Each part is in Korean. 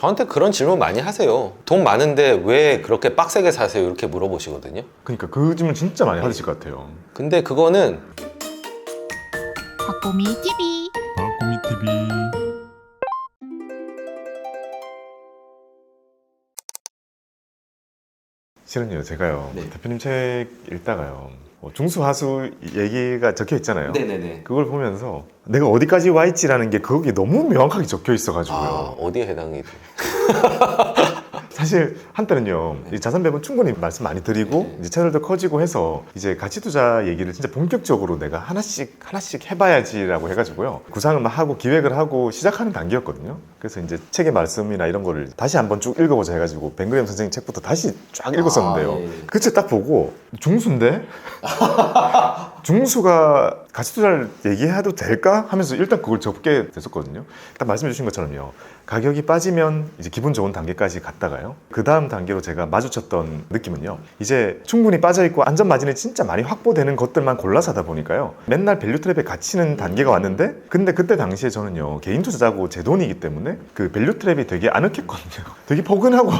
저한테 그런 질문 많이 하세요. 돈 많은데 왜 그렇게 빡세게 사세요? 이렇게 물어보시거든요. 그러니까 그 질문 진짜 많이 하실 것 같아요. 근데 그거는 박보미 TV 바꾸미 TV 실은요, 제가요 네. 대표님 책 읽다가요 어, 중수하수 얘기가 적혀 있잖아요. 네네네. 그걸 보면서 내가 어디까지 와 있지라는 게 거기 너무 명확하게 적혀 아, 있어가지고요. 어디에 해당이 돼? 사실 한때는요 이 자산 배분 충분히 말씀 많이 드리고 이제 채널도 커지고 해서 이제 가치 투자 얘기를 진짜 본격적으로 내가 하나씩 하나씩 해봐야지라고 해가지고요 구상을 막 하고 기획을 하고 시작하는 단계였거든요. 그래서 이제 책의 말씀이나 이런 거를 다시 한번 쭉 읽어보자 해가지고 뱅그램 선생님 책부터 다시 쫙 읽었었는데요. 아, 예, 예. 그책 딱 보고 중수인데 중수가 가치 투자를 얘기해도 될까 하면서 일단 그걸 접게 됐었거든요. 일단 말씀해 주신 것처럼요. 가격이 빠지면 이제 기분 좋은 단계까지 갔다가요. 그 다음 단계로 제가 마주쳤던 느낌은요. 이제 충분히 빠져 있고 안전 마진이 진짜 많이 확보되는 것들만 골라서 하다 보니까요. 맨날 밸류 트랩에 갇히는 단계가 왔는데 근데 그때 당시에 저는요. 개인 투자자고 제 돈이기 때문에 그 밸류 트랩이 되게 아늑했거든요. 되게 포근하고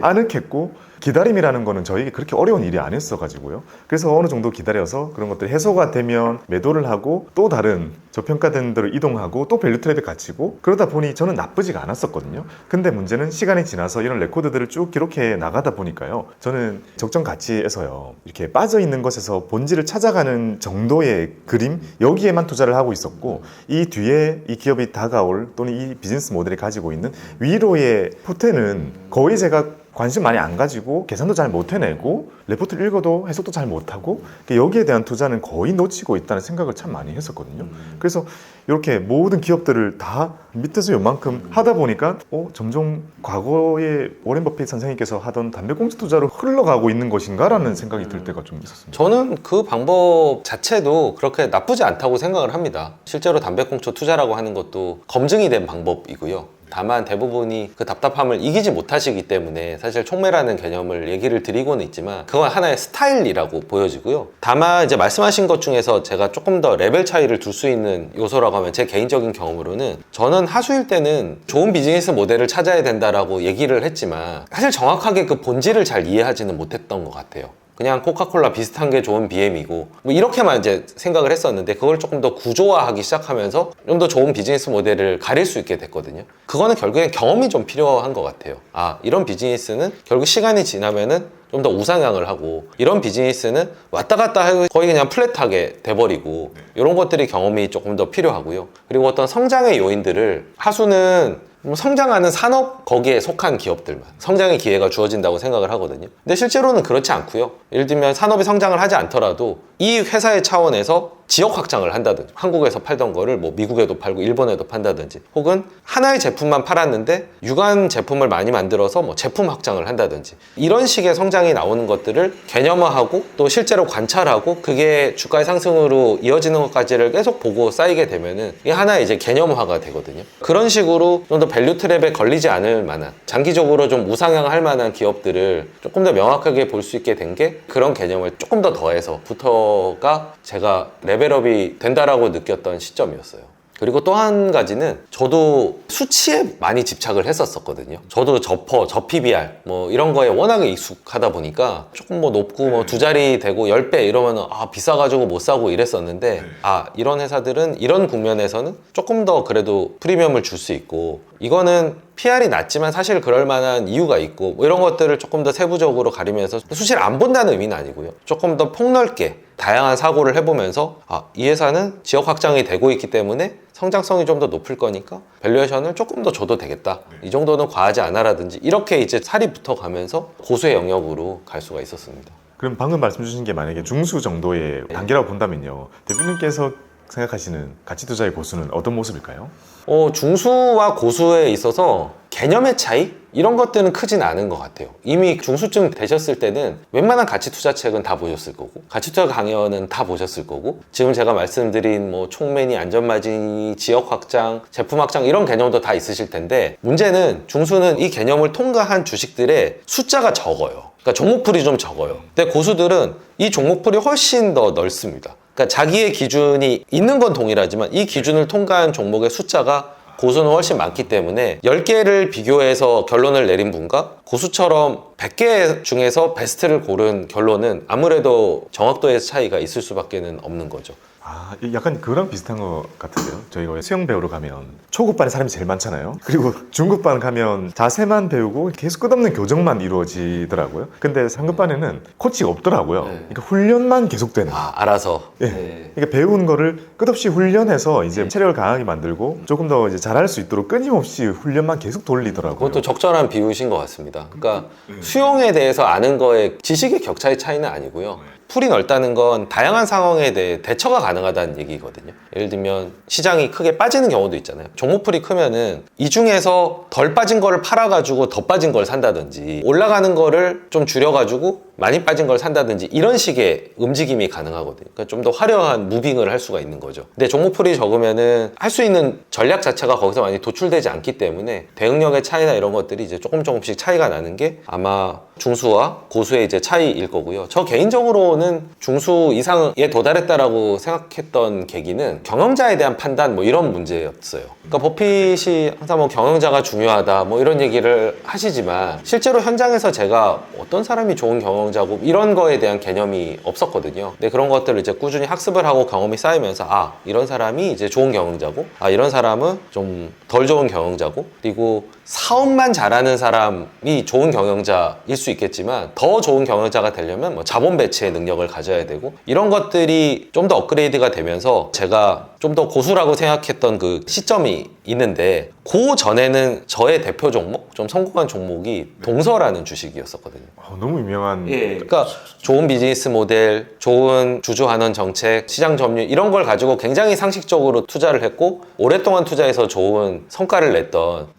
아늑했고 기다림이라는 거는 저에게 그렇게 어려운 일이 아니었어 가지고요. 그래서 어느 정도 기다려서 그런 것들이 해소가 되면 매도를 하고 또 다른 저평가된 데로 이동하고 또 밸류 트랩에 갇히고 그러다 보니 저는 나쁘지가 않았었거든요. 근데 문제는 시간이 지나서 이런 레코드들을 쭉 기록해 나가다 보니까요. 저는 적정 가치에서요. 이렇게 빠져 있는 것에서 본질을 찾아가는 정도의 그림 여기에만 투자를 하고 있었고 이 뒤에 이 기업이 다가올 또는 이 비즈니스 모델이 가지고 있는 위로의 포텐은 거의 제가 관심 많이 안 가지고 계산도 잘 못 해내고 레포트를 읽어도 해석도 잘 못하고 여기에 대한 투자는 거의 놓치고 있다는 생각을 참 많이 했었거든요. 그래서 이렇게 모든 기업들을 다 밑에서 요만큼 하다 보니까 어, 점점 과거에 워렌 버핏 선생님께서 하던 담배꽁초 투자로 흘러가고 있는 것인가라는 생각이 들 때가 좀 있었습니다. 저는 그 방법 자체도 그렇게 나쁘지 않다고 생각을 합니다. 실제로 담배꽁초 투자라고 하는 것도 검증이 된 방법이고요. 다만 대부분이 그 답답함을 이기지 못하시기 때문에 사실 총매라는 개념을 얘기를 드리고는 있지만 그건 하나의 스타일이라고 보여지고요. 다만 이제 말씀하신 것 중에서 제가 조금 더 레벨 차이를 둘 수 있는 요소라고 하면 제 개인적인 경험으로는 저는 하수일 때는 좋은 비즈니스 모델을 찾아야 된다라고 얘기를 했지만 사실 정확하게 그 본질을 잘 이해하지는 못했던 것 같아요. 그냥 코카콜라 비슷한 게 좋은 BM이고 뭐 이렇게만 이제 생각을 했었는데 그걸 조금 더 구조화하기 시작하면서 좀 더 좋은 비즈니스 모델을 가릴 수 있게 됐거든요. 그거는 결국엔 경험이 좀 필요한 것 같아요. 아 이런 비즈니스는 결국 시간이 지나면은 좀 더 우상향을 하고 이런 비즈니스는 왔다 갔다 하고 거의 그냥 플랫하게 돼버리고 이런 것들이 경험이 조금 더 필요하고요. 그리고 어떤 성장의 요인들을 하수는 뭐 성장하는 산업 거기에 속한 기업들만 성장의 기회가 주어진다고 생각을 하거든요. 근데 실제로는 그렇지 않고요. 예를 들면 산업이 성장을 하지 않더라도 이 회사의 차원에서 지역 확장을 한다든지 한국에서 팔던 거를 뭐 미국에도 팔고 일본에도 판다든지 혹은 하나의 제품만 팔았는데 유관 제품을 많이 만들어서 뭐 제품 확장을 한다든지 이런 식의 성장이 나오는 것들을 개념화하고 또 실제로 관찰하고 그게 주가의 상승으로 이어지는 것까지를 계속 보고 쌓이게 되면은 이게 하나의 이제 개념화가 되거든요. 그런 식으로 좀 더 밸류 트랩에 걸리지 않을 만한 장기적으로 좀 우상향할 만한 기업들을 조금 더 명확하게 볼 수 있게 된 게 그런 개념을 조금 더 더해서 부터가 제가 레 벨업이 된다라고 느꼈던 시점이었어요. 그리고 또 한 가지는 저도 수치에 많이 집착을 했었었거든요. 저도 저퍼, 저 PBR 뭐 이런 거에 워낙에 익숙하다 보니까 조금 뭐 높고 뭐 두 자리 되고 10배 이러면 아 비싸가지고 못 사고 이랬었는데 아 이런 회사들은 이런 국면에서는 조금 더 그래도 프리미엄을 줄 수 있고 이거는 PR이 낮지만 사실 그럴 만한 이유가 있고 뭐 이런 것들을 조금 더 세부적으로 가리면서 수치를 안 본다는 의미는 아니고요. 조금 더 폭넓게 다양한 사고를 해보면서 아, 이 회사는 지역 확장이 되고 있기 때문에 성장성이 좀 더 높을 거니까 밸류에이션을 조금 더 줘도 되겠다. 이 정도는 과하지 않아라든지 이렇게 이제 살이 붙어가면서 고수의 영역으로 갈 수가 있었습니다. 그럼 방금 말씀 주신 게 만약에 중수 정도의 단계라고 본다면요. 대표님께서 생각하시는 가치 투자의 고수는 어떤 모습일까요? 어, 중수와 고수에 있어서 개념의 차이? 이런 것들은 크진 않은 것 같아요. 이미 중수쯤 되셨을 때는 웬만한 가치 투자 책은 다 보셨을 거고, 가치 투자 강연은 다 보셨을 거고, 지금 제가 말씀드린 뭐 총매니, 안전마진이, 지역 확장, 제품 확장 이런 개념도 다 있으실 텐데, 문제는 중수는 이 개념을 통과한 주식들의 숫자가 적어요. 그러니까 종목풀이 좀 적어요. 근데 고수들은 이 종목풀이 훨씬 더 넓습니다. 그러니까 자기의 기준이 있는 건 동일하지만 이 기준을 통과한 종목의 숫자가 고수는 훨씬 많기 때문에 10개를 비교해서 결론을 내린 분과 고수처럼 100개 중에서 베스트를 고른 결론은 아무래도 정확도의 차이가 있을 수밖에 는 없는 거죠. 아, 이 약간 그거랑 비슷한 것 같은데요. 저희가 왜 수영 배우러 가면 초급반에 사람이 제일 많잖아요. 그리고 중급반 가면 자세만 배우고 계속 끝없는 교정만 이루어지더라고요. 근데 상급반에는 코치가 없더라고요. 네. 그러니까 훈련만 계속되는. 아, 알아서. 예. 네. 그러니까 배운 거를 끝없이 훈련해서 이제 체력을 강하게 만들고 조금 더 이제 잘할 수 있도록 끊임없이 훈련만 계속 돌리더라고요. 그것도 적절한 비유신 것 같습니다. 그러니까 수영에 대해서 아는 거에 지식의 격차의 차이는 아니고요. 풀이 넓다는 건 다양한 상황에 대해 대처가 가능하다는 얘기거든요. 예를 들면 시장이 크게 빠지는 경우도 있잖아요. 종목풀이 크면은 이 중에서 덜 빠진 거를 팔아가지고 더 빠진 걸 산다든지 올라가는 거를 좀 줄여가지고 많이 빠진 걸 산다든지 이런 식의 움직임이 가능하거든요. 그러니까 좀 더 화려한 무빙을 할 수가 있는 거죠. 근데 종목풀이 적으면은 할 수 있는 전략 자체가 거기서 많이 도출되지 않기 때문에 대응력의 차이나 이런 것들이 이제 조금 조금씩 차이가 나는 게 아마 중수와 고수의 이제 차이일 거고요. 저 개인적으로 는 중수 이상에 도달했다라고 생각했던 계기는 경영자에 대한 판단 뭐 이런 문제였어요. 그러니까 버핏이 항상 뭐 경영자가 중요하다 뭐 이런 얘기를 하시지만 실제로 현장에서 제가 어떤 사람이 좋은 경영자고 이런 거에 대한 개념이 없었거든요. 근데 그런 것들을 이제 꾸준히 학습을 하고 경험이 쌓이면서 아 이런 사람이 이제 좋은 경영자고 아 이런 사람은 좀 덜 좋은 경영자고 그리고 사업만 잘하는 사람이 좋은 경영자일 수 있겠지만 더 좋은 경영자가 되려면 뭐 자본 배치의 능력을 가져야 되고 이런 것들이 좀 더 업그레이드가 되면서 제가 좀 더 고수라고 생각했던 그 시점이 있는데 그 전에는 저의 대표 종목 좀 성공한 종목이 동서라는 주식이었었거든요. 어, 너무 유명한 그러니까 좋은 비즈니스 모델, 좋은 주주 환원 정책, 시장 점유율 이런 걸 가지고 굉장히 상식적으로 투자를 했고 오랫동안 투자해서 좋은 성과를 냈던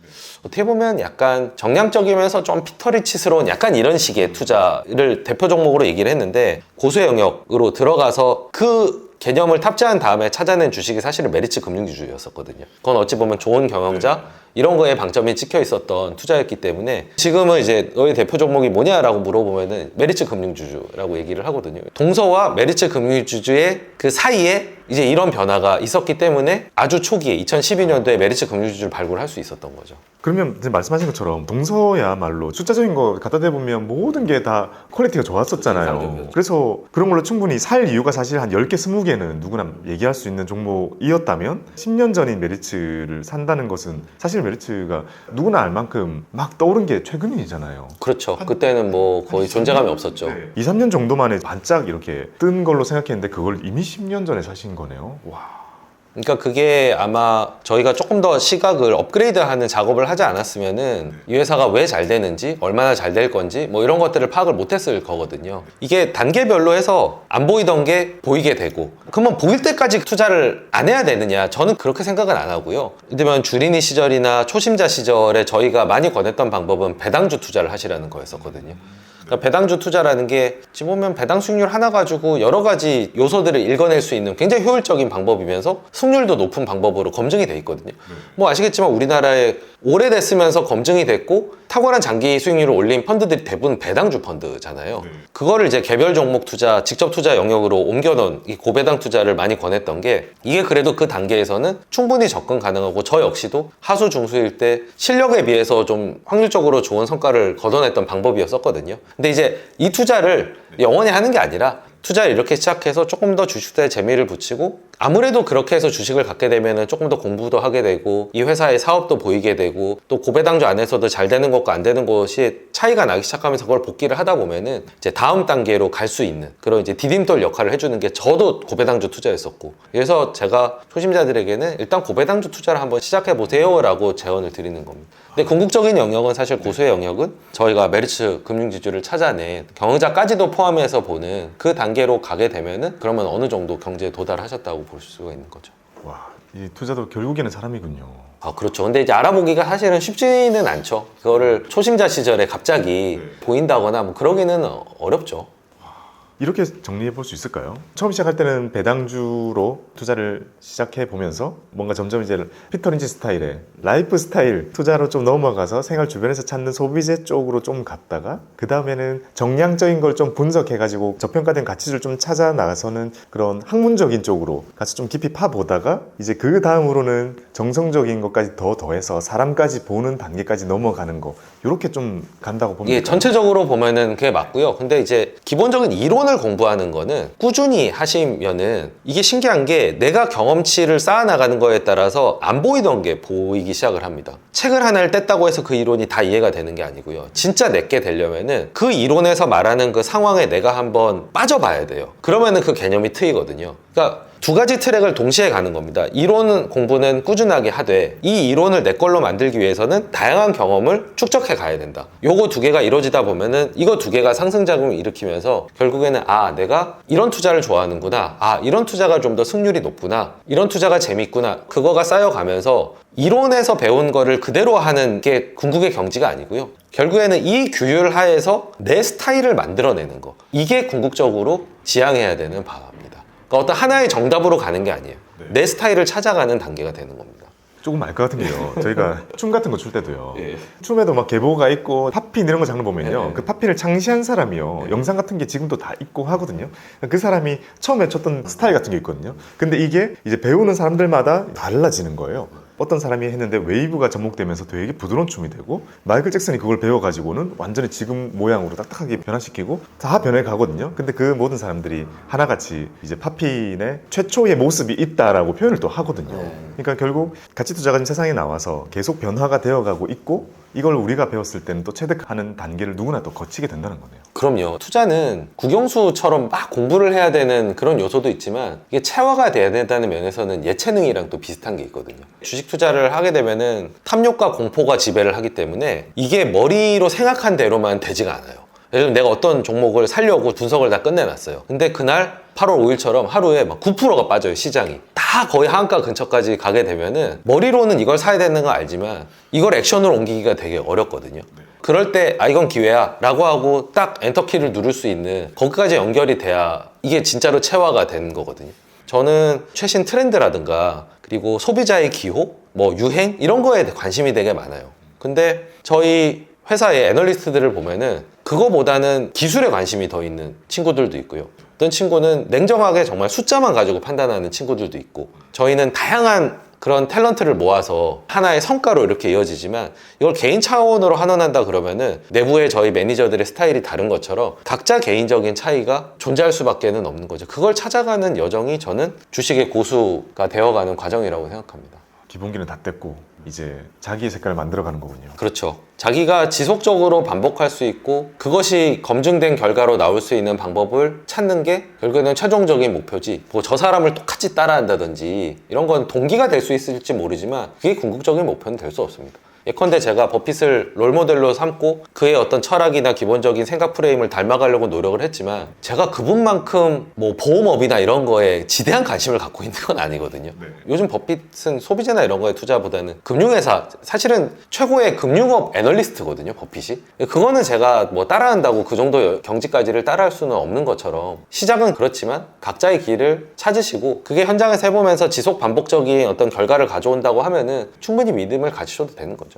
어떻게 보면 약간 정량적이면서 좀 피터리치스러운 약간 이런 식의 투자를 대표 종목으로 얘기를 했는데 고수의 영역으로 들어가서 그 개념을 탑재한 다음에 찾아낸 주식이 사실은 메리츠 금융주주였었거든요. 그건 어찌 보면 좋은 경영자 이런 거에 방점이 찍혀 있었던 투자였기 때문에 지금은 이제 너의 대표 종목이 뭐냐라고 물어보면은 메리츠 금융주주라고 얘기를 하거든요. 동서와 메리츠 금융주주의 그 사이에 이제 이런 변화가 있었기 때문에 아주 초기에 2012년도에 메리츠 금융주주를 발굴할 수 있었던 거죠. 그러면 이제 말씀하신 것처럼 동서야말로 숫자적인 거 갖다 대보면 모든 게 다 퀄리티가 좋았었잖아요. 그래서 그런 걸로 충분히 살 이유가 사실 한 10개, 20개는 누구나 얘기할 수 있는 종목이었다면 10년 전인 메리츠를 산다는 것은 사실 메리츠가 누구나 알 만큼 막 떠오른 게 최근이잖아요. 그렇죠. 그때는 뭐 거의 존재감이 없었죠. 2, 3년 정도 만에 반짝 이렇게 뜬 걸로 생각했는데 그걸 이미 10년 전에 사신 거네요. 와. 그러니까 그게 아마 저희가 조금 더 시각을 업그레이드하는 작업을 하지 않았으면은 이 회사가 왜 잘 되는지 얼마나 잘 될 건지 뭐 이런 것들을 파악을 못했을 거거든요. 이게 단계별로 해서 안 보이던 게 보이게 되고 그러면 보일 때까지 투자를 안 해야 되느냐? 저는 그렇게 생각은 안 하고요. 예를 들면 주린이 시절이나 초심자 시절에 저희가 많이 권했던 방법은 배당주 투자를 하시라는 거였었거든요. 그러니까 배당주 투자라는 게 지금 보면 배당 수익률 하나 가지고 여러 가지 요소들을 읽어낼 수 있는 굉장히 효율적인 방법이면서 수익률도 높은 방법으로 검증이 돼 있거든요. 뭐 아시겠지만 우리나라에 오래됐으면서 검증이 됐고 탁월한 장기 수익률을 올린 펀드들이 대부분 배당주 펀드잖아요. 그거를 이제 개별 종목 투자, 직접 투자 영역으로 옮겨놓은 이 고배당 투자를 많이 권했던 게 이게 그래도 그 단계에서는 충분히 접근 가능하고 저 역시도 하수 중수일 때 실력에 비해서 좀 확률적으로 좋은 성과를 거둬냈던 방법이었었거든요. 근데 이제 이 투자를 영원히 하는 게 아니라 투자를 이렇게 시작해서 조금 더 주식 투자에 재미를 붙이고 아무래도 그렇게 해서 주식을 갖게 되면은 조금 더 공부도 하게 되고 이 회사의 사업도 보이게 되고 또 고배당주 안에서도 잘 되는 것과 안 되는 것이 차이가 나기 시작하면서 그걸 복기를 하다 보면은 이제 다음 단계로 갈 수 있는 그런 이제 디딤돌 역할을 해주는 게 저도 고배당주 투자였었고 그래서 제가 초심자들에게는 일단 고배당주 투자를 한번 시작해 보세요라고 제언을 드리는 겁니다. 근데 궁극적인 영역은 사실 고수의 영역은 저희가 메리츠 금융지주를 찾아낸 경영자까지도 포함해서 보는 그 단계로 가게 되면은 그러면 어느 정도 경제에 도달하셨다고 볼 수가 있는 거죠. 와. 이 투자도 결국에는 사람이군요. 아 그렇죠. 근데 이제 알아보기가 사실은 쉽지는 않죠. 그거를 초심자 시절에 갑자기 보인다거나 뭐 그러기는 어렵죠. 이렇게 정리해 볼 수 있을까요? 처음 시작할 때는 배당주로 투자를 시작해 보면서 뭔가 점점 이제 피터 린치 스타일의 라이프 스타일 투자로 좀 넘어가서 생활 주변에서 찾는 소비재 쪽으로 좀 갔다가 그 다음에는 정량적인 걸 좀 분석해 가지고 저평가된 가치를 좀 찾아 나가서는 그런 학문적인 쪽으로 가서 좀 깊이 파 보다가 이제 그 다음으로는 정성적인 것까지 더 더해서 사람까지 보는 단계까지 넘어가는 거 이렇게 좀 간다고 봅니다. 이게 전체적으로 보면은 그게 맞고요. 근데 이제 기본적인 이론 을 공부하는 거는 꾸준히 하시면은 이게 신기한 게 내가 경험치를 쌓아나가는 거에 따라서 안 보이던 게 보이기 시작을 합니다. 책을 하나를 뗐다고 해서 그 이론이 다 이해가 되는 게 아니고요. 진짜 내게 되려면은 그 이론에서 말하는 그 상황에 내가 한번 빠져봐야 돼요. 그러면은 그 개념이 트이거든요. 그러니까 두 가지 트랙을 동시에 가는 겁니다. 이론 공부는 꾸준하게 하되 이 이론을 내 걸로 만들기 위해서는 다양한 경험을 축적해 가야 된다. 요거 두 개가 이루어지다 보면은 이거 두 개가 상승작용을 일으키면서 결국에는 아 내가 이런 투자를 좋아하는구나. 아 이런 투자가 좀 더 승률이 높구나. 이런 투자가 재밌구나. 그거가 쌓여가면서 이론에서 배운 거를 그대로 하는 게 궁극의 경지가 아니고요. 결국에는 이 규율 하에서 내 스타일을 만들어내는 거. 이게 궁극적으로 지향해야 되는 바입니다. 그러니까 어떤 하나의 정답으로 가는 게 아니에요. 네. 내 스타일을 찾아가는 단계가 되는 겁니다. 조금 알 것 같은 게요. 저희가 춤 같은 거 출 때도요. 예. 춤에도 막 계보가 있고 팝핀 이런 거 장르 보면요. 네. 그 팝핀을 창시한 사람이요. 영상 같은 게 지금도 다 있고 하거든요. 그 사람이 처음에 췄던 스타일 같은 게 있거든요. 근데 이게 이제 배우는 사람들마다 달라지는 거예요. 어떤 사람이 했는데 웨이브가 접목되면서 되게 부드러운 춤이 되고 마이클 잭슨이 그걸 배워가지고는 완전히 지금 모양으로 딱딱하게 변화시키고 다 변해 가거든요. 근데 그 모든 사람들이 하나같이 이제 팝핀의 최초의 모습이 있다라고 표현을 또 하거든요. 네. 그러니까 결국 가치 투자가 지금 세상에 나와서 계속 변화가 되어가고 있고 이걸 우리가 배웠을 때는 또 체득하는 단계를 누구나 또 거치게 된다는 거네요. 그럼요. 투자는 국영수처럼 막 공부를 해야 되는 그런 요소도 있지만 이게 체화가 돼야 된다는 면에서는 예체능이랑 또 비슷한 게 있거든요. 주식 투자를 하게 되면은 탐욕과 공포가 지배를 하기 때문에 이게 머리로 생각한 대로만 되지가 않아요. 예를 들면 내가 어떤 종목을 살려고 분석을 다 끝내놨어요. 근데 그날 8월 5일처럼 하루에 막 9%가 빠져요, 시장이. 다 거의 하한가 근처까지 가게 되면은 머리로는 이걸 사야 되는 건 알지만 이걸 액션으로 옮기기가 되게 어렵거든요. 그럴 때, 아, 이건 기회야. 라고 하고 딱 엔터키를 누를 수 있는 거기까지 연결이 돼야 이게 진짜로 체화가 되는 거거든요. 저는 최신 트렌드라든가 그리고 소비자의 기호, 뭐 유행 이런 거에 관심이 되게 많아요. 근데 저희 회사의 애널리스트들을 보면은 그거보다는 기술에 관심이 더 있는 친구들도 있고요. 어떤 친구는 냉정하게 정말 숫자만 가지고 판단하는 친구들도 있고 저희는 다양한 그런 탤런트를 모아서 하나의 성과로 이렇게 이어지지만 이걸 개인 차원으로 환원한다 그러면은 내부의 저희 매니저들의 스타일이 다른 것처럼 각자 개인적인 차이가 존재할 수밖에는 없는 거죠. 그걸 찾아가는 여정이 저는 주식의 고수가 되어가는 과정이라고 생각합니다. 기본기는 다 뗐고 이제 자기의 색깔을 만들어가는 거군요. 그렇죠. 자기가 지속적으로 반복할 수 있고 그것이 검증된 결과로 나올 수 있는 방법을 찾는 게 결국에는 최종적인 목표지. 뭐 저 사람을 똑같이 따라한다든지 이런 건 동기가 될 수 있을지 모르지만 그게 궁극적인 목표는 될 수 없습니다. 예컨대 제가 버핏을 롤모델로 삼고 그의 어떤 철학이나 기본적인 생각 프레임을 닮아가려고 노력을 했지만 제가 그분만큼 뭐 보험업이나 이런 거에 지대한 관심을 갖고 있는 건 아니거든요. 네. 요즘 버핏은 소비재나 이런 거에 투자보다는 금융회사 사실은 최고의 금융업 애널리스트거든요 버핏이 그거는 제가 뭐 따라한다고 그 정도 경지까지를 따라할 수는 없는 것처럼 시작은 그렇지만 각자의 길을 찾으시고 그게 현장에서 해보면서 지속 반복적인 어떤 결과를 가져온다고 하면은 충분히 믿음을 가지셔도 되는 거죠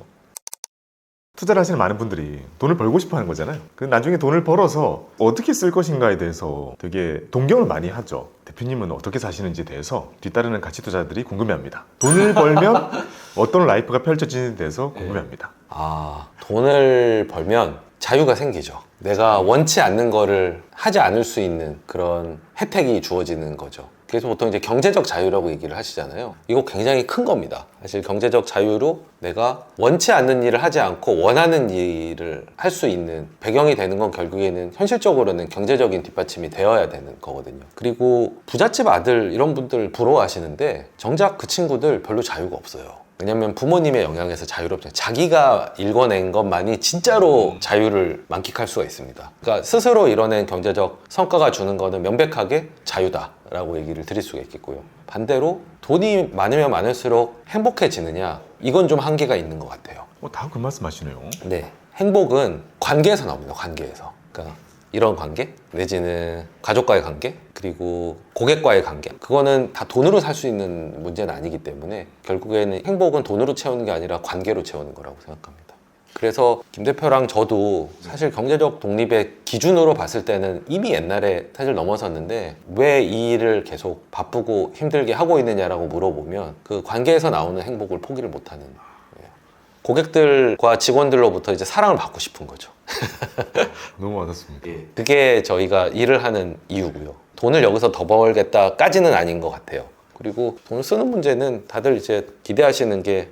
투자를 하시는 많은 분들이 돈을 벌고 싶어 하는 거잖아요. 그 나중에 돈을 벌어서 어떻게 쓸 것인가에 대해서 되게 동경을 많이 하죠. 대표님은 어떻게 사시는지에 대해서 뒤따르는 가치 투자들이 궁금해합니다. 돈을 벌면 어떤 라이프가 펼쳐지는지에 대해서 궁금해합니다. 아 돈을 벌면 자유가 생기죠 내가 원치 않는 거를 하지 않을 수 있는 그런 혜택이 주어지는 거죠 그래서 보통 이제 경제적 자유라고 얘기를 하시잖아요. 이거 굉장히 큰 겁니다. 사실 경제적 자유로 내가 원치 않는 일을 하지 않고 원하는 일을 할 수 있는 배경이 되는 건 결국에는 현실적으로는 경제적인 뒷받침이 되어야 되는 거거든요. 그리고 부잣집 아들 이런 분들 부러워하시는데 정작 그 친구들 별로 자유가 없어요 왜냐면 부모님의 영향에서 자유롭잖아요. 자기가 읽어낸 것만이 진짜로 자유를 만끽할 수가 있습니다. 그러니까 스스로 이뤄낸 경제적 성과가 주는 거는 명백하게 자유다라고 얘기를 드릴 수가 있겠고요. 반대로 돈이 많으면 많을수록 행복해지느냐? 이건 좀 한계가 있는 것 같아요. 어, 다 그 말씀 하시네요. 네. 행복은 관계에서 나옵니다. 관계에서. 그러니까 이런 관계 내지는 가족과의 관계 그리고 고객과의 관계 그거는 다 돈으로 살 수 있는 문제는 아니기 때문에 결국에는 행복은 돈으로 채우는 게 아니라 관계로 채우는 거라고 생각합니다. 그래서 김 대표랑 저도 사실 경제적 독립의 기준으로 봤을 때는 이미 옛날에 사실 넘어섰는데 왜 이 일을 계속 바쁘고 힘들게 하고 있느냐라고 물어보면 그 관계에서 나오는 행복을 포기를 못하는. 고객들과 직원들로부터 이제 사랑을 받고 싶은 거죠. 너무 와닿습니다. 그게 저희가 일을 하는 이유고요. 돈을 여기서 더 벌겠다까지는 아닌 것 같아요. 그리고 돈을 쓰는 문제는 다들 이제 기대하시는 게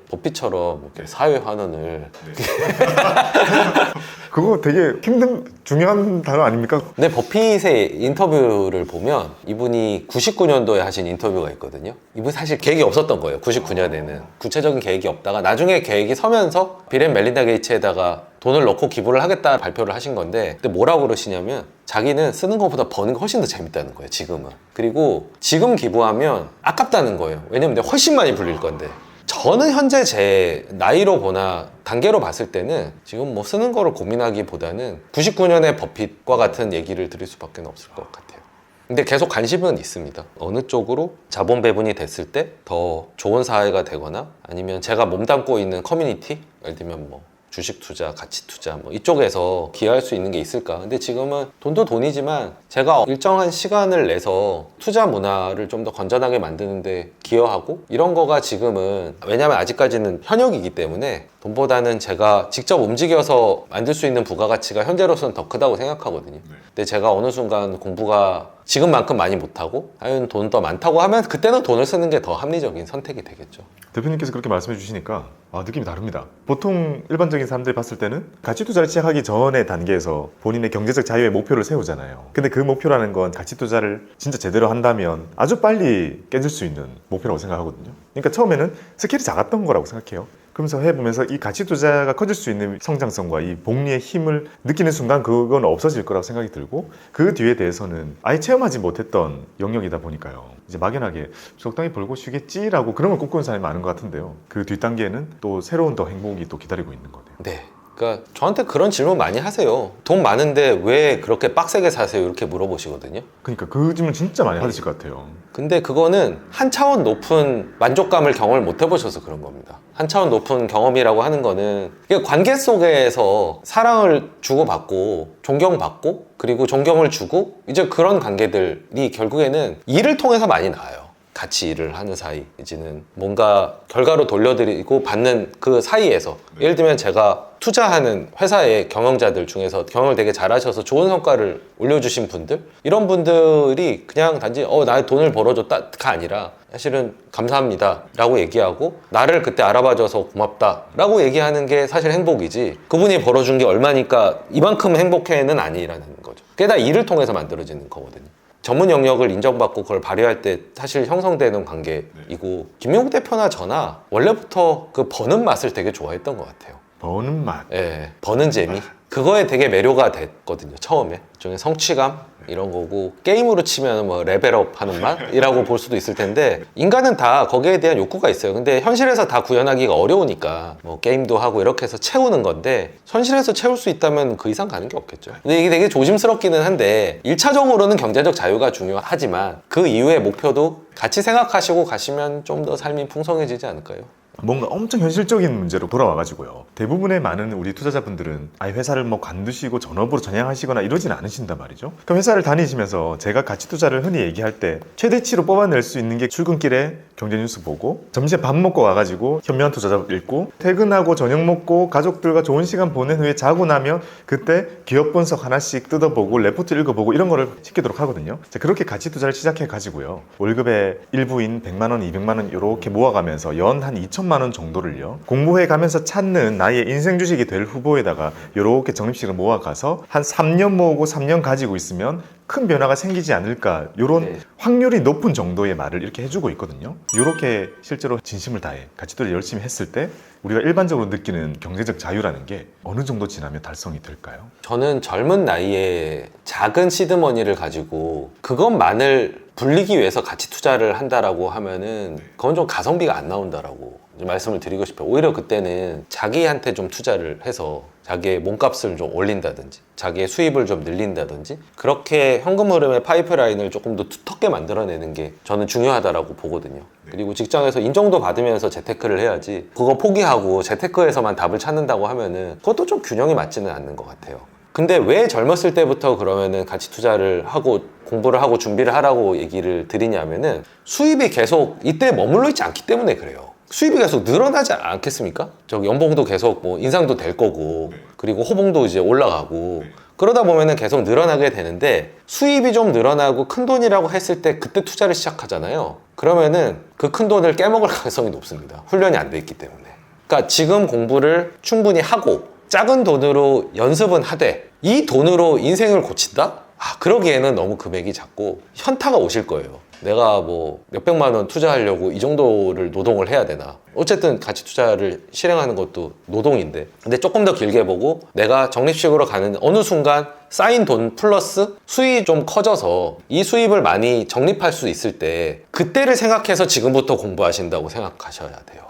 이렇게 사회 환원을 그거 되게 힘든 중요한 단어 아닙니까? 근데 버핏의 인터뷰를 보면 이분이 99년도에 하신 인터뷰가 있거든요. 이분 사실 계획이 없었던 거예요. 99년에는 구체적인 계획이 없다가 나중에 계획이 서면서 비렌 멜린다 게이츠에다가 돈을 넣고 기부를 하겠다 발표를 하신 건데 근데 뭐라고 그러시냐면 자기는 쓰는 것보다 버는 게 훨씬 더 재밌다는 거예요. 지금은. 그리고 지금 기부하면 아깝다는 거예요. 왜냐면 내가 훨씬 많이 불릴 건데. 저는 현재 제 나이로 보나 단계로 봤을 때는 지금 뭐 쓰는 거를 고민하기보다는 99년의 버핏과 같은 얘기를 드릴 수밖에 없을 것 같아요. 근데 계속 관심은 있습니다. 어느 쪽으로 자본 배분이 됐을 때 더 좋은 사회가 되거나 아니면 제가 몸담고 있는 커뮤니티, 예를 들면 뭐 주식 투자, 가치 투자 뭐 이쪽에서 기여할 수 있는 게 있을까? 근데 지금은 돈도 돈이지만 제가 일정한 시간을 내서 투자 문화를 좀 더 건전하게 만드는데 기여하고 이런 거가 지금은 왜냐하면 아직까지는 현역이기 때문에 돈보다는 제가 직접 움직여서 만들 수 있는 부가가치가 현재로서는 더 크다고 생각하거든요. 근데 제가 어느 순간 공부가 지금만큼 많이 못하고 아유 돈더 많다고 하면 그때는 돈을 쓰는 게 더 합리적인 선택이 되겠죠. 대표님께서 그렇게 말씀해 주시니까 아, 느낌이 다릅니다. 보통 일반적인 사람들이 봤을 때는 가치 투자를 시작하기 전의 단계에서 본인의 경제적 자유의 목표를 세우잖아요. 근데 그 목표라는 건 가치 투자를 진짜 제대로 한다면 아주 빨리 깨질 수 있는 목표라고 생각하거든요. 그러니까 처음에는 스케일이 작았던 거라고 생각해요. 그러면서 해보면서 이 가치 투자가 커질 수 있는 성장성과 이 복리의 힘을 느끼는 순간 그건 없어질 거라고 생각이 들고 그 뒤에 대해서는 아예 체험하지 못했던 영역이다 보니까요. 이제 막연하게 적당히 벌고 쉬겠지라고 그런 걸 꿈꾸는 사람이 많은 것 같은데요. 그 뒷단계에는 또 새로운 더 행복이 또 기다리고 있는 거네요. 네. 그러니까 저한테 그런 질문 많이 하세요. 돈 많은데 왜 그렇게 빡세게 사세요? 이렇게 물어보시거든요. 그러니까 그 질문 진짜 많이 받으실 것 같아요. 근데 그거는 한 차원 높은 만족감을 경험을 못 해보셔서 그런 겁니다. 한 차원 높은 경험이라고 하는 거는 관계 속에서 사랑을 주고받고 존경받고 그리고 존경을 주고 이제 그런 관계들이 결국에는 일을 통해서 많이 나와요. 같이 일을 하는 사이 이제는 뭔가 결과로 돌려드리고 받는 그 사이에서 예를 들면 제가 투자하는 회사의 경영자들 중에서 경영을 되게 잘하셔서 좋은 성과를 올려주신 분들? 이런 분들이 그냥 단지 어 나의 돈을 벌어줬다가 아니라 사실은 감사합니다 라고 얘기하고 나를 그때 알아봐줘서 고맙다 라고 얘기하는 게 사실 행복이지 그분이 벌어준 게 얼마니까 이만큼 행복해는 아니라는 거죠. 그게 다 일을 통해서 만들어지는 거거든요. 전문 영역을 인정받고 그걸 발휘할 때 사실 형성되는 관계이고 김용국 대표나 저나 원래부터 그 버는 맛을 되게 좋아했던 것 같아요. 버는 맛. 예, 버는 재미 그거에 되게 매료가 됐거든요. 처음에 중에 성취감 이런 거고 게임으로 치면 뭐 레벨업 하는 맛이라고 볼 수도 있을 텐데 인간은 다 거기에 대한 욕구가 있어요. 근데 현실에서 다 구현하기가 어려우니까 뭐 게임도 하고 이렇게 해서 채우는 건데 현실에서 채울 수 있다면 그 이상 가는 게 없겠죠. 근데 이게 되게 조심스럽기는 한데 1차적으로는 경제적 자유가 중요하지만 그 이후의 목표도 같이 생각하시고 가시면 좀 더 삶이 풍성해지지 않을까요? 뭔가 엄청 현실적인 문제로 돌아와가지고요. 대부분의 많은 우리 투자자분들은 아예 회사를 뭐 관두시고 전업으로 전향하시거나 이러진 않으신단 말이죠. 그럼 회사를 다니시면서 제가 가치 투자를 흔히 얘기할 때 최대치로 뽑아낼 수 있는 게 출근길에 경제 뉴스 보고 점심에 밥 먹고 와가지고 현명한 투자자 읽고 퇴근하고 저녁 먹고 가족들과 좋은 시간 보낸 후에 자고 나면 그때 기업 분석 하나씩 뜯어보고 레포트 읽어보고 이런 거를 시키도록 하거든요. 자, 그렇게 가치 투자를 시작해 가지고요. 월급의 일부인 100만 원, 200만 원 이렇게 모아가면서 연 한 2천만 원 정도를요. 공부해 가면서 찾는 나의 인생 주식이 될 후보에다가 이렇게 적립식을 모아가서 한 3년 모으고 3년 가지고 있으면 큰 변화가 생기지 않을까 이런 네. 확률이 높은 정도의 말을 이렇게 해주고 있거든요. 이렇게 실제로 진심을 다해 가치도를 열심히 했을 때 우리가 일반적으로 느끼는 경제적 자유라는 게 어느 정도 지나면 달성이 될까요? 저는 젊은 나이에 작은 시드머니를 가지고 그것만을 불리기 위해서 가치 투자를 한다라고 하면은 그건 좀 가성비가 안 나온다라고 말씀을 드리고 싶어요. 오히려 그때는 자기한테 좀 투자를 해서 자기의 몸값을 좀 올린다든지 자기의 수입을 좀 늘린다든지 그렇게 현금 흐름의 파이프라인을 조금 더 두텁게 만들어내는 게 저는 중요하다라고 보거든요. 그리고 직장에서 인정도 받으면서 재테크를 해야지 그거 포기하고 재테크에서만 답을 찾는다고 하면은 그것도 좀 균형이 맞지는 않는 것 같아요. 근데 왜 젊었을 때부터 그러면은 가치 투자를 하고 공부를 하고 준비를 하라고 얘기를 드리냐면은 수입이 계속 이때 머물러 있지 않기 때문에 그래요. 수입이 계속 늘어나지 않겠습니까? 저기 연봉도 계속 뭐 인상도 될 거고 그리고 호봉도 이제 올라가고 그러다 보면은 계속 늘어나게 되는데 수입이 좀 늘어나고 큰 돈이라고 했을 때 그때 투자를 시작하잖아요. 그러면은 그 큰 돈을 깨먹을 가능성이 높습니다. 훈련이 안 돼 있기 때문에. 그러니까 지금 공부를 충분히 하고 작은 돈으로 연습은 하되 이 돈으로 인생을 고친다? 아, 그러기에는 너무 금액이 작고 현타가 오실 거예요. 내가 뭐 몇백만 원 투자하려고 이 정도를 노동을 해야 되나. 어쨌든 가치 투자를 실행하는 것도 노동인데. 근데 조금 더 길게 보고 내가 적립식으로 가는 어느 순간 쌓인 돈 플러스 수익이 좀 커져서 이 수입을 많이 적립할 수 있을 때 그때를 생각해서 지금부터 공부하신다고 생각하셔야 돼요.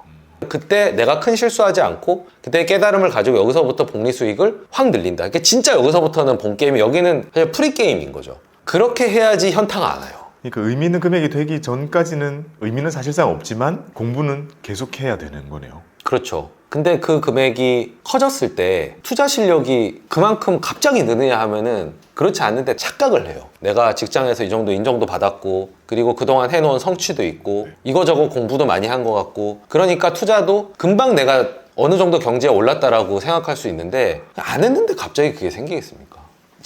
그때 내가 큰 실수하지 않고 그때 깨달음을 가지고 여기서부터 복리 수익을 확 늘린다. 그러니까 진짜 여기서부터는 본 게임이 여기는 그냥 프리 게임인 거죠. 그렇게 해야지 현타가 안 와요. 그러니까 의미 있는 금액이 되기 전까지는 의미는 사실상 없지만 공부는 계속해야 되는 거네요. 그렇죠. 근데 그 금액이 커졌을 때 투자 실력이 그만큼 갑자기 느느냐 하면은 그렇지 않는데 착각을 해요. 내가 직장에서 이 정도 인정도 받았고 그리고 그동안 해놓은 성취도 있고 이거저거 공부도 많이 한 것 같고 그러니까 투자도 금방 내가 어느 정도 경제에 올랐다라고 생각할 수 있는데 안 했는데 갑자기 그게 생기겠습니까?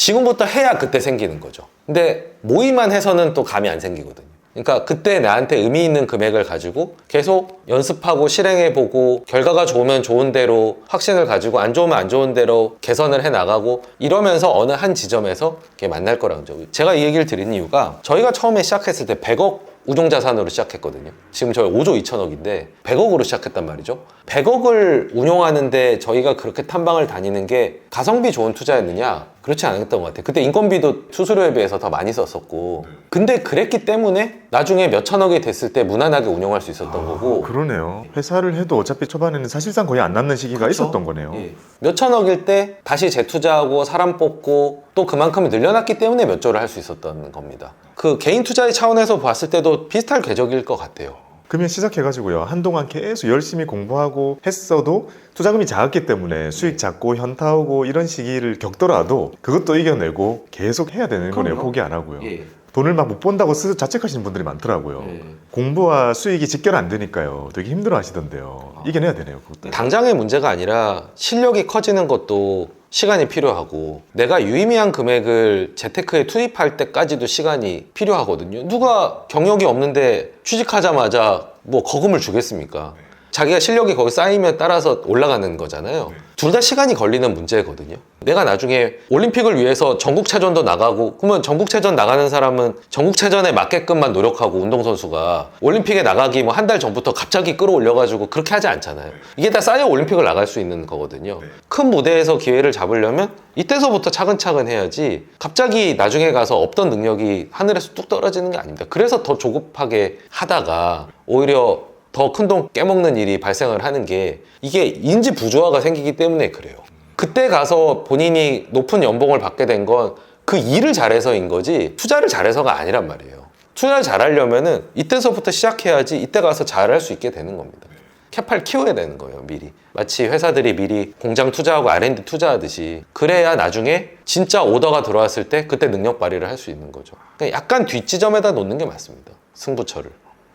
지금부터 해야 그때 생기는 거죠. 근데 모의만 해서는 또 감이 안 생기거든요. 그러니까 그때 나한테 의미 있는 금액을 가지고 계속 연습하고 실행해보고 결과가 좋으면 좋은 대로 확신을 가지고 안 좋으면 안 좋은 대로 개선을 해 나가고 이러면서 어느 한 지점에서 이렇게 만날 거라는 거죠. 제가 이 얘기를 드린 이유가 저희가 처음에 시작했을 때 100억 우종 자산으로 시작했거든요. 지금 저희 5조 2천억인데 100억으로 시작했단 말이죠. 100억을 운용하는데 저희가 그렇게 탐방을 다니는 게 가성비 좋은 투자였느냐? 그렇지 않았던 것 같아요. 그때 인건비도 수수료에 비해서 더 많이 썼었고. 근데 그랬기 때문에 나중에 몇 천억이 됐을 때 무난하게 운영할 수 있었던 거고. 그러네요. 회사를 해도 어차피 초반에는 사실상 거의 안 남는 시기가 그렇죠. 있었던 거네요. 예. 몇 천억일 때 다시 재투자하고 사람 뽑고 또 그만큼 늘려놨기 때문에 몇 조를 할 수 있었던 겁니다. 그 개인 투자의 차원에서 봤을 때도 비슷할 궤적일 것 같아요. 그러면 시작해가지고요 한동안 계속 열심히 공부하고 했어도 투자금이 작았기 때문에 수익 작고 현타 오고 이런 시기를 겪더라도 그것도 이겨내고 계속 해야 되는 거네요. 포기 안 하고요 예. 돈을 막 못 번다고 스스로 자책하시는 분들이 많더라고요 예. 공부와 수익이 직결 안 되니까요 되게 힘들어 하시던데요 이겨내야 되네요 그것도 당장의 문제가 아니라 실력이 커지는 것도 시간이 필요하고 내가 유의미한 금액을 재테크에 투입할 때까지도 시간이 필요하거든요. 누가 경력이 없는데 취직하자마자 뭐 거금을 주겠습니까? 자기가 실력이 거기 쌓이면 따라서 올라가는 거잖아요. 둘다 시간이 걸리는 문제거든요. 내가 나중에 올림픽을 위해서 전국체전도 나가고, 그러면 전국체전 나가는 사람은 전국체전에 맞게끔만 노력하고, 운동선수가 올림픽에 나가기 뭐 한 달 전부터 갑자기 끌어올려가지고 그렇게 하지 않잖아요. 이게 다 쌓여 올림픽을 나갈 수 있는 거거든요. 큰 무대에서 기회를 잡으려면 이때서부터 차근차근 해야지 갑자기 나중에 가서 없던 능력이 하늘에서 뚝 떨어지는 게 아닙니다. 그래서 더 조급하게 하다가 오히려 더 큰 돈 깨먹는 일이 발생을 하는 게 이게 인지 부조화가 생기기 때문에 그래요. 그때 가서 본인이 높은 연봉을 받게 된 건 그 일을 잘해서인 거지 투자를 잘해서가 아니란 말이에요. 투자를 잘하려면은 이때서부터 시작해야지 이때 가서 잘할 수 있게 되는 겁니다. 캐팔 키워야 되는 거예요, 미리. 마치 회사들이 미리 공장 투자하고 R&D 투자하듯이 그래야 나중에 진짜 오더가 들어왔을 때 그때 능력 발휘를 할 수 있는 거죠. 그러니까 약간 뒷지점에다 놓는 게 맞습니다. 승부처를.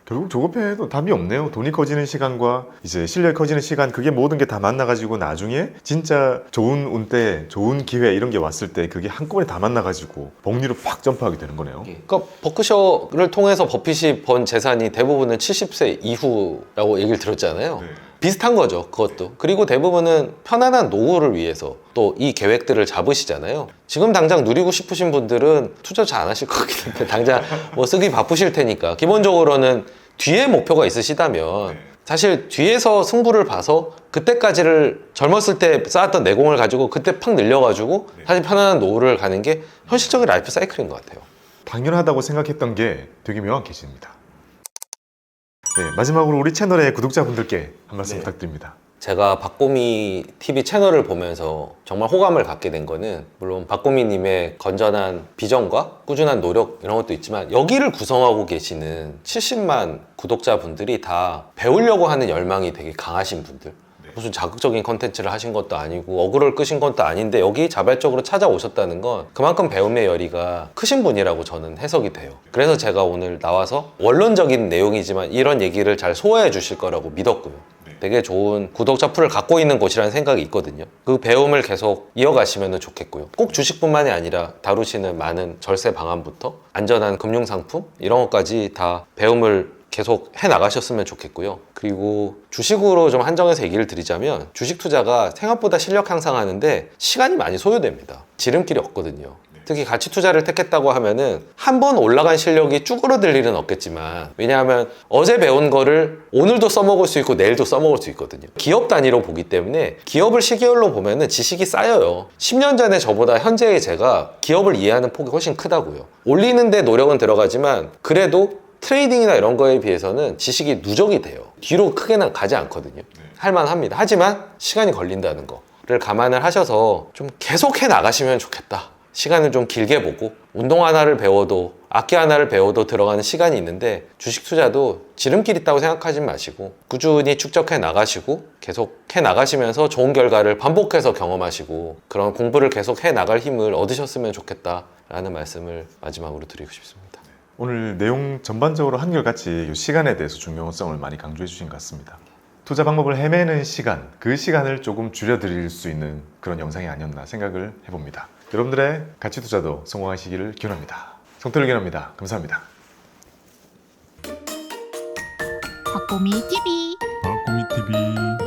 결국 조급해도 답이 없네요. 돈이 커지는 시간과 이제 실력이 커지는 시간 그게 모든 게 다 만나가지고 나중에 진짜 좋은 운 때 좋은 기회 이런 게 왔을 때 그게 한꺼번에 다 만나가지고 복리로 팍 점프하게 되는 거네요. 그러니까 버크셔를 통해서 버핏이 번 재산이 대부분은 70세 이후라고 얘기를 들었잖아요. 비슷한 거죠, 그것도. 그리고 대부분은 편안한 노후를 위해서 또 이 계획들을 잡으시잖아요. 지금 당장 누리고 싶으신 분들은 투자 잘 안 하실 것 같긴 한데, 당장 뭐 쓰기 바쁘실 테니까. 기본적으로는 뒤에 목표가 있으시다면, 사실 뒤에서 승부를 봐서 그때까지를 젊었을 때 쌓았던 내공을 가지고 그때 팍 늘려가지고 사실 편안한 노후를 가는 게 현실적인 라이프 사이클인 것 같아요. 당연하다고 생각했던 게 되게 명확해집니다 네, 마지막으로 우리 채널의 구독자분들께 한 말씀 네. 부탁드립니다 제가 박고미 TV 채널을 보면서 정말 호감을 갖게 된 거는 물론 박고미님의 건전한 비전과 꾸준한 노력 이런 것도 있지만 여기를 구성하고 계시는 70만 구독자분들이 다 배우려고 하는 열망이 되게 강하신 분들 무슨 자극적인 컨텐츠를 하신 것도 아니고 어그로를 끄신 것도 아닌데 여기 자발적으로 찾아오셨다는 건 그만큼 배움의 열의가 크신 분이라고 저는 해석이 돼요. 그래서 제가 오늘 나와서 원론적인 내용이지만 이런 얘기를 잘 소화해 주실 거라고 믿었고요. 되게 좋은 구독자 풀을 갖고 있는 곳이라는 생각이 있거든요. 그 배움을 계속 이어가시면 좋겠고요. 꼭 주식뿐만이 아니라 다루시는 많은 절세 방안부터 안전한 금융 상품 이런 것까지 다 배움을 계속 해 나가셨으면 좋겠고요. 그리고 주식으로 좀 한정해서 얘기를 드리자면 주식 투자가 생각보다 실력 향상하는데 시간이 많이 소요됩니다. 지름길이 없거든요. 특히 가치 투자를 택했다고 하면은 한 번 올라간 실력이 쭈그러들 일은 없겠지만 왜냐하면 어제 배운 거를 오늘도 써먹을 수 있고 내일도 써먹을 수 있거든요. 기업 단위로 보기 때문에 기업을 시계열로 보면은 지식이 쌓여요. 10년 전에 저보다 현재의 제가 기업을 이해하는 폭이 훨씬 크다고요. 올리는데 노력은 들어가지만 그래도 트레이딩이나 이런 거에 비해서는 지식이 누적이 돼요. 뒤로 크게는 가지 않거든요. 할만합니다. 하지만 시간이 걸린다는 거를 감안을 하셔서 좀 계속 해 나가시면 좋겠다. 시간을 좀 길게 보고 운동 하나를 배워도 악기 하나를 배워도 들어가는 시간이 있는데 주식 투자도 지름길 있다고 생각하지 마시고 꾸준히 축적해 나가시고 계속 해 나가시면서 좋은 결과를 반복해서 경험하시고 그런 공부를 계속 해 나갈 힘을 얻으셨으면 좋겠다라는 말씀을 마지막으로 드리고 싶습니다. 오늘 내용 전반적으로 한결같이 이 시간에 대해서 중요성을 많이 강조해 주신 것 같습니다. 투자 방법을 헤매는 시간, 그 시간을 조금 줄여드릴 수 있는 그런 영상이 아니었나 생각을 해봅니다. 여러분들의 가치 투자도 성공하시기를 기원합니다. 성태를 기원합니다. 감사합니다. 박보미 TV 박고미 TV